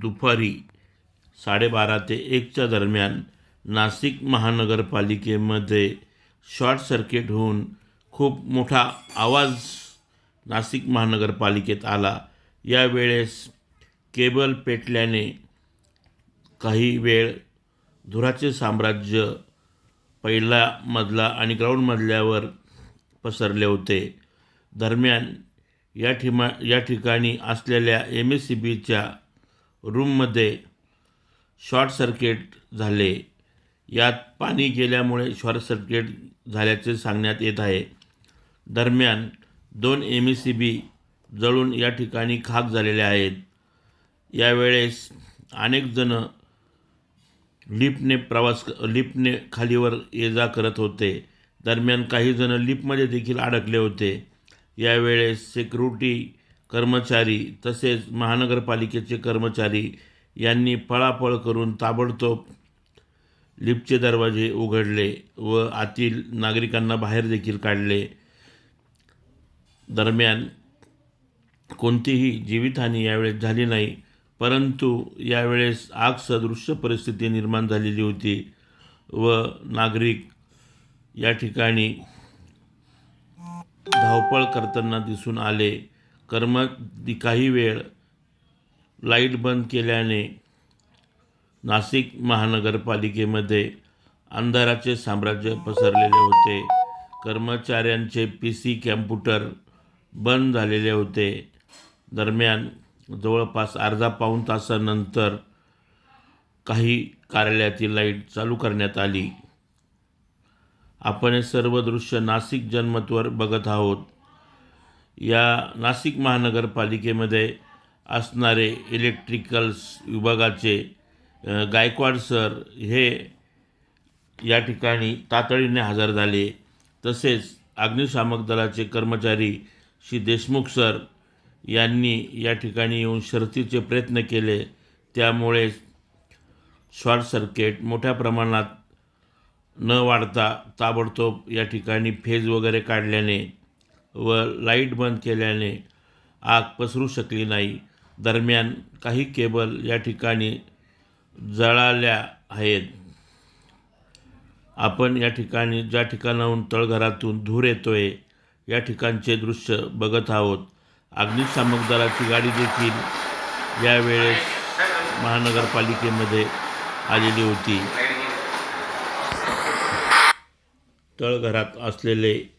दुपारी साडेबारा ते एकच्या दरम्यान नाशिक महानगरपालिकेमध्ये शॉर्ट सर्किट होऊन खूप मोठा आवाज नाशिक महानगरपालिकेत आला. यावेळेस केबल पेटल्याने काही वेळ धुराचे साम्राज्य पहिला मजला आणि ग्राउंड मजल्यावर पसरले होते. दरम्यान या ठिमा या ठिकाणी असलेल्या एम एस सी बीच्या रूममध्ये शॉर्ट सर्किट झाले. यात पाणी गेल्यामुळे शॉर्ट सर्किट झाल्याचे सांगण्यात येत आहे. दरम्यान दोन एम ई सी बी जळून या ठिकाणी खाक झालेले आहेत. यावेळेस अनेक जणं लिफ्टने प्रवास लिफ्टने खालीवर ये जा करत होते. दरम्यान काही जण लिफ्टमध्ये देखील अडकले होते. यावेळेस सिक्युरिटी कर्मचारी तसेच महानगरपालिकेचे कर्मचारी यांनी पळापळ करून ताबडतोब लिफ्टचे दरवाजे उघडले व आतील नागरिकांना बाहेर देखील काढले. दरम्यान कोणतीही जीवितहानी यावेळेस झाली नाही परंतु यावेळेस आग सदृश्य परिस्थिती निर्माण झालेली होती व नागरिक या ठिकाणी धावपळ करताना दिसून आले. कर्म काही वेळ लाइट बंद केल्याने नाशिक महानगरपालिकेमध्ये अंधाराचे साम्राज्य पसरलेले होते. कर्मचाऱ्यांचे पी सी कॅम्प्युटर बंद झालेले होते. दरम्यान जवळपास अर्धा पाऊण तासानंतर काही कार्यालयातील लाइट चालू करण्यात आली. आपण हे सर्व दृश्य नाशिक जनमतवर बघत आहोत. या नाशिक महानगरपालिकेमध्ये असणारे इलेक्ट्रिकल्स विभागाचे गायकवाड सर हे या ठिकाणी तातडीने हजर झाले. तसेच अग्निशामक दलाचे कर्मचारी श्री देशमुख सर यांनी या ठिकाणी येऊन शर्थीचे प्रयत्न केले. त्यामुळे शॉर्ट सर्किट मोठ्या प्रमाणात न वाढता ताबडतोब या ठिकाणी फेज वगैरे काढल्याने व लाइट बंद केल्याने आग पसरू शकली नाही. दरम्यान काही केबल या ठिकाणी जळाल्या आहेत. आपण या ठिकाणी ज्या ठिकाणाहून तळघरातून धूर येतोय या ठिकाणचे दृश्य बघत आहोत. अग्निशामक दलाची गाडी देखील यावेळेस महानगरपालिकेमध्ये आलेली होती. तळघरात असलेले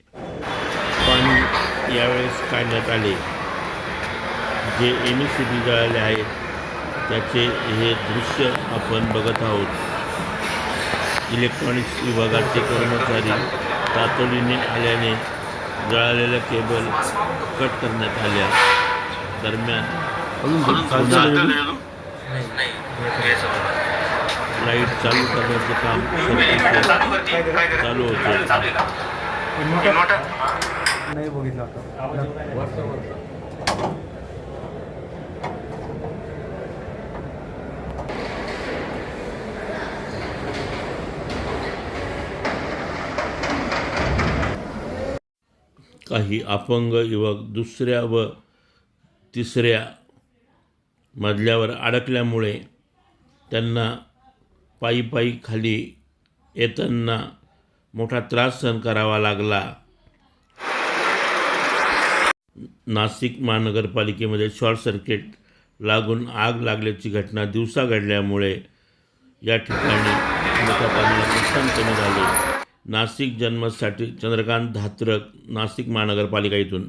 पाणी यावेळेस काढण्यात आले जे एम एस सी बी जळाले आहेत त्याचे हे दृश्य आपण बघत आहोत. इलेक्ट्रॉनिक्स विभागाचे कर्मचारी तातडीने आल्याने जळालेल्या केबल कट करण्यात आल्या दरम्यान लाइट चालू करण्याचे काम चालू होते. नाही बघितलं आता. काही अपंग युवक दुसऱ्या व तिसऱ्या मजल्यावर अडकल्यामुळे त्यांना पायी पायी खाली येताना मोठा त्रास सहन करावा लागला. नाशिक महानगरपालिकेमध्ये शॉर्ट सर्किट लागून आग लागल्याची घटना दिवसा घडल्यामुळे या ठिकाणी मोठ्या प्रमाणात नुकसान कमी झाले. नाशिक जन्मसाठी चंद्रकांत धात्रक नाशिक महानगरपालिका इथून.